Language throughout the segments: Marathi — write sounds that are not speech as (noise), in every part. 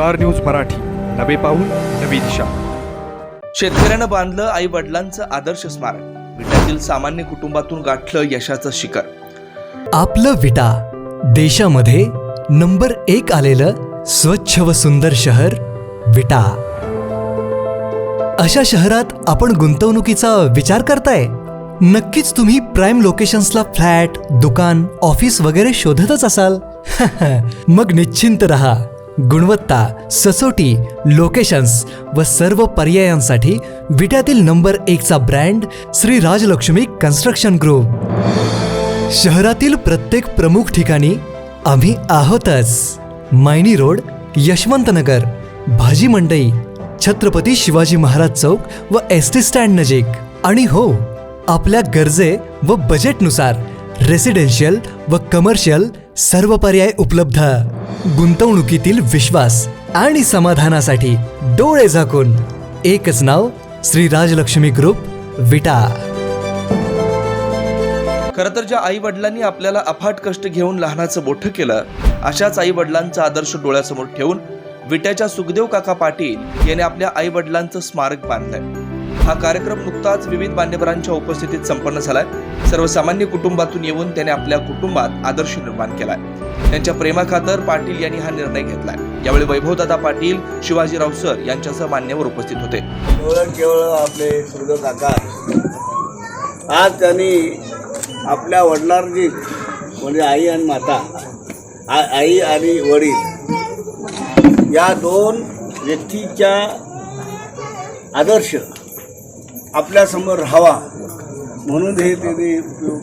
Star news Marathi. नवे पाऊल नवी दिशा. शेतकऱ्यानं बांधलं आई वडिलांचं आदर्श स्मारक. विट्यातील सामान्य कुटुंबातून गाठलं यशाचं शिखर. आपलं विटा. देशामध्ये नंबर एक आलेलं स्वच्छ व सुंदर शहर विटा. अशा शहरात आपण गुंतवणुकीचा विचार करताय? नक्कीच तुम्ही प्राईम लोकेशन्सला फ्लॅट दुकान ऑफिस वगैरे शोधतच असाल. (laughs) मग निश्चिंत रहा. गुणवत्ता ससोटी लोकेशन्स व सर्व पर्यायांसाठी विट्यातील number एकचा brand Shri Rajlakshmi construction group. शहरातील प्रत्येक प्रमुख ठिकाणी आम्ही आहोतच. मायनी रोड यशवंतनगर भाजी मंडई छत्रपती शिवाजी महाराज चौक व एस टी स्टँड नजीक. आणि हो आपल्या गरजे व बजेटनुसार रेसिडेन्शियल व कमर्शियल सर्व पर्याय उपलब्ध. गुंतवणुकीतील विश्वास आणि समाधानासाठी डोळे झाकून. एकच नाव श्री राजलक्ष्मी ग्रुप विटा. खरं तर ज्या आई वडिलांनी आपल्याला अफाट कष्ट घेऊन लहानाचं मोठं केलं अशाच आई वडिलांचा आदर्श डोळ्यासमोर ठेवून विट्याच्या सुखदेव काका पाटील यांनी आपल्या आई वडिलांचं स्मारक बांधलंय. हा कार्यक्रम नुकताच विविध मान्यवरांच्या उपस्थितीत संपन्न झालाय. सर्वसामान्य कुटुंबातून येऊन त्याने आपल्या कुटुंबात आदर्श निर्माण केलाय. त्यांच्या प्रेमाखातर पाटील यांनी हा निर्णय घेतलाय. यावेळी वैभवदादा पाटील शिवाजीराव सर यांच्यासह मान्यवर उपस्थित होते. केवळ केवळ आपले काका. आज त्यांनी आपल्या वडिलांनी म्हणजे आई आणि माता आ- आई आणि वडील या दोन व्यक्तीच्या आदर्श आपल्यासमोर राहावा म्हणून हे त्याने उपयोग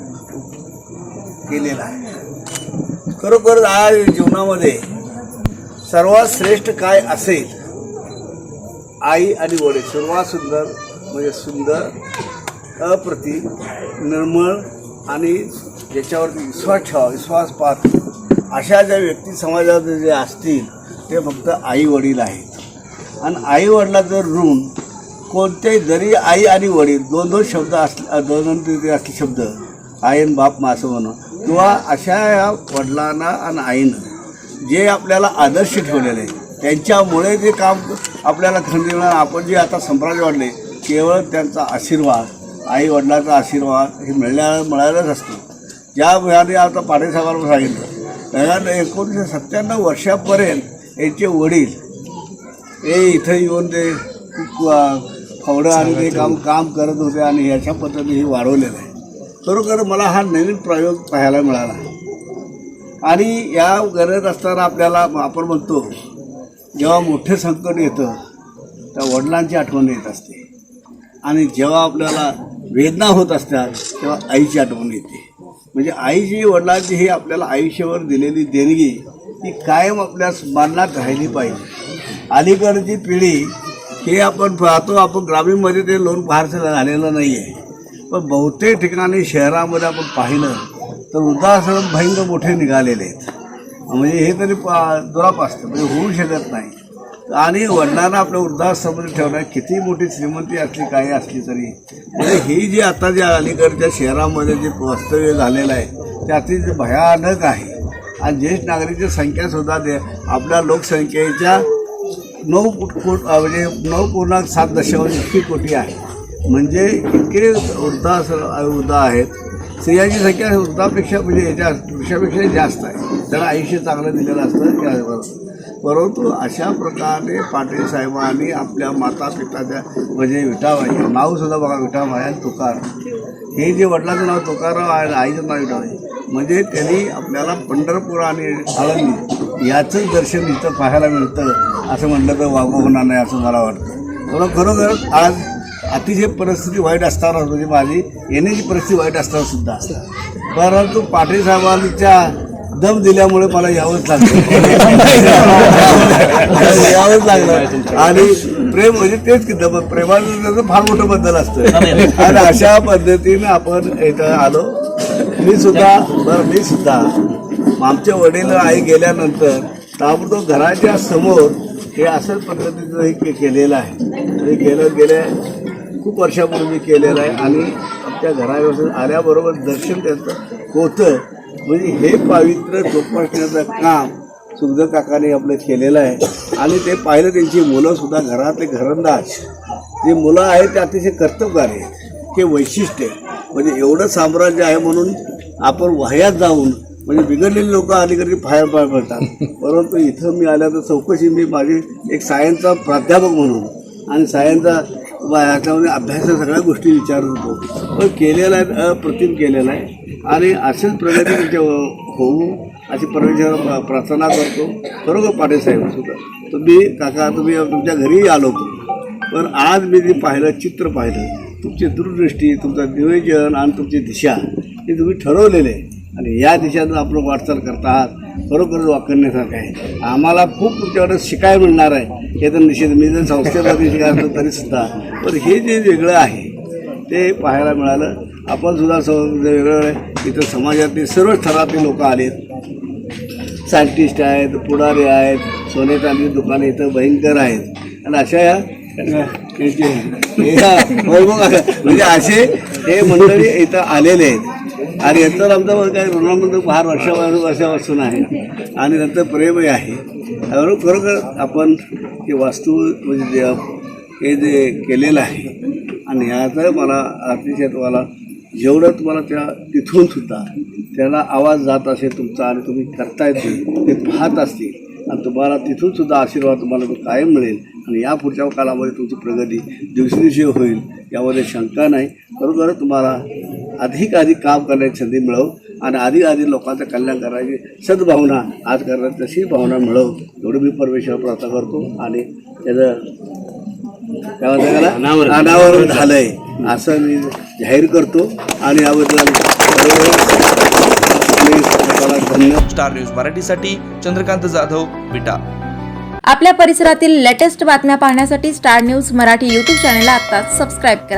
केलेला आहे. खरोखर आज जीवनामध्ये सर्वात श्रेष्ठ काय असेल? आई आणि वडील. सर्वात सुंदर म्हणजे सुंदर अप्रतिम निर्मळ आणि ज्याच्यावरती विश्वास ठेवा विश्वास पाहत अशा ज्या व्यक्ती समाजात जे असतील ते फक्त आई वडील आहेत. आणि आई वडिलाचं ऋण कोणत्याही जरी आई आणि वडील दोन दोन शब्द असले दोन दोन तरी असले शब्द आई आणि बाप मा असं म्हणून किंवा अशा या वडिलांना आणि आईनं जे आपल्याला आदर्श ठेवलेले त्यांच्यामुळे जे काम आपल्याला संधी मिळणार आपण जे आता संप्राज वाढले केवळ त्यांचा आशीर्वाद आई वडिलांचा आशीर्वाद हे मिळल्या मिळायलाच असतो. ज्या वेळाने आता पाटीलसाहेबांना सांगितलं एकोणीसशे सत्त्याण्णव वर्षापर्यंत यांचे वडील हे इथं येऊन ते फावडं आणि ते काम काम करत होते आणि ह्याच्या पद्धतीने हे वाढवलेलं आहे. खरोखर मला हा नवीन प्रयोग पाहायला मिळाला. आणि या गरज असताना आपल्याला आपण म्हणतो जेव्हा मोठे संकट येतं त्या वडिलांची आठवण येत असते. आणि जेव्हा आपल्याला वेदना होत असतात तेव्हा आईची आठवण येते. म्हणजे आईची वडिलांची ही आपल्याला आयुष्यावर दिलेली देणगी ही कायम आपल्या स्मरणात राहिली पाहिजे. अलीकडची पिढी हे आपण पाहतो आपण ग्रामीणमध्ये ते लोन फारसं झालेलं नाही आहे पण बहुतेक ठिकाणी शहरामध्ये आपण पाहिलं तर वृद्धाश्रम भयंकर मोठे निघालेले आहेत. म्हणजे हे तरी पा दुराप असतं म्हणजे होऊ शकत नाही. आणि वडिलांना आपल्या वृद्धाश्रमामध्ये ठेवणं किती मोठी श्रीमंती असली काही असली तरी. म्हणजे ही जी आता ज्या अलीकडच्या शहरामध्ये जे वास्तव्य झालेलं आहे ते अतिशय भयानक आहे. आणि ज्येष्ठ नागरिकची संख्यासुद्धा दे आपल्या लोकसंख्येच्या नऊ कोट म्हणजे नऊ पूर्णांक सात दशांश इतकी कोटी आहे. म्हणजे इतके वृद्धा वृद्धा आहेत. स्त्रियांची संख्या वृद्धापेक्षा म्हणजे याच्या वृक्षापेक्षा जास्त आहे. त्याला आयुष्य चांगलं दिलेलं असतं त्याबरोबर परंतु अशा प्रकारे पाटील साहेबांनी आपल्या माता पिताच्या म्हणजे विठाबाई नावसुद्धा बघा विठाबाई आणि तुकार. हे जे वडिलाचं नाव तुकाराव आहे आईचं नाव विठाबाई. म्हणजे त्यांनी आपल्याला पंढरपूर आणि आळंदी याचंच दर्शन इथं पाहायला मिळतं असं म्हटलं तर वागू होणार नाही असं मला वाटतं. म्हणून खरोखर आज अतिशय परिस्थिती वाईट असताना म्हणजे माझी येण्याची परिस्थिती वाईट असताना सुद्धा. परंतु पाटील साहेबांच्या दम दिल्यामुळे मला यावंच लागलं. (laughs) यावंच लागलं. आणि प्रेम म्हणजे तेच की दम प्रेमाचं त्याचं फार मोठं बद्दल असतं. आणि अशा पद्धतीनं आपण इथं आलो. मी सुद्धा बरं मी सुद्धा आमच्या वडील आई गेल्यानंतर ताबडतोब घराच्या समोर हे असंच पद्धतीचं हे केलेलं आहे. हे केलं गेल्या खूप वर्षापूर्वी केलेलं आहे. आणि आमच्या घरावर आल्याबरोबर दर्शन त्यांचं होतं. म्हणजे हे पावित्र्य जोपासण्याचं काम सुखदेव काकाने आपलं केलेलं आहे. आणि ते पाहिलं त्यांची मुलंसुद्धा घरातले घरंदाज. जे मुलं आहेत ते अतिशय कर्तबगार आहेत. हे वैशिष्ट्य म्हणजे एवढं साम्राज्य आहे म्हणून आपण वह्यात जाऊन म्हणजे बिघडलेली लोक अलीकडे फायर पाय पडतात परंतु इथं मी आल्या तर चौकशी मी माझी एक सायन्सचा प्राध्यापक म्हणून आणि सायन्सचा ह्याच्यामध्ये याच्यामध्ये अभ्यासाच्या सगळ्या गोष्टी विचारत होतो. पण केलेला आहे अप्रतिम केलेला आहे. आणि असेच प्रगती तुमच्या होऊ अशी परमेश्वर प्रार्थना करतो. बरोबर पाटील साहेब सुद्धा. तुम्ही काका तुम्ही तुमच्या घरीही आलो होतो. पण आज मी जे पाहिलं चित्र पाहिलं तुमची दूरदृष्टी तुमचं नियोजन आणि तुमची दिशा हे तुम्ही ठरवलेले आहे. आणि या दिशेनं आपण वाटचाल करता आहात खरोखर वाकरण्यासारखं आहे. आम्हाला खूप तुमच्याकडे शिकायला मिळणार आहे. हे तर निश्चित मी जर संस्थेमध्ये शिकायचं तरी सुद्धा. पण हे जे वेगळं आहे ते पाहायला मिळालं. आपण सुद्धा स वेगळं इथं समाजातले सर्व स्तरातले लोक आलेत. सायंटिस्ट आहेत पुढारी आहेत सोने चांदी दुकानं इथं भयंकर आहेत. आणि अशा या हे- होय बघ, म्हणजे असे हे मंडळी इथं आलेले आहेत. आणि नंतर आमचा काय ऋणामध्ये फार वर्षा वर्षापासून आहे. आणि नंतर प्रेमही आहे. खरो- खरोखर आपण हे वास्तू म्हणजे जे हे जे केलेलं आहे आणि ह्याचं मला अतिशय तुम्हाला जेवढं तुम्हाला त्या तिथून सुद्धा त्याला आवाज जात असेल तुमचा आणि तुम्ही करताय ते ते पाहत असतील आणि तुम्हाला तिथून सुद्धा आशीर्वाद तुम्हाला तो कायम मिळेल. आणि या पुढच्या काळामध्ये तुमची प्रगती दिवसेदिवशी होईल यामध्ये शंका नाही. खरोखर तुम्हाला अधिक काम करण्याची संधी मिळव आणि अधिक अधिक लोकांचं कल्याण करायची सद्भावना आज करण्याची तशी भावना मिळव एवढं मी परमेश्वर प्रार्थना करतो आणि त्याचं काय म्हणतात त्याला? अनावरण. झालंय. असं मी जाहीर करतो. आणि याबद्दल स्टार न्यूज मराठीसाठी चंद्रकांत जाधव विटा. आपल्या परिसरातील लेटेस्ट बातम्या पाहण्यासाठी स्टार न्यूज मराठी यूट्यूब चॅनलला आत्ताच सबस्क्राईब करा.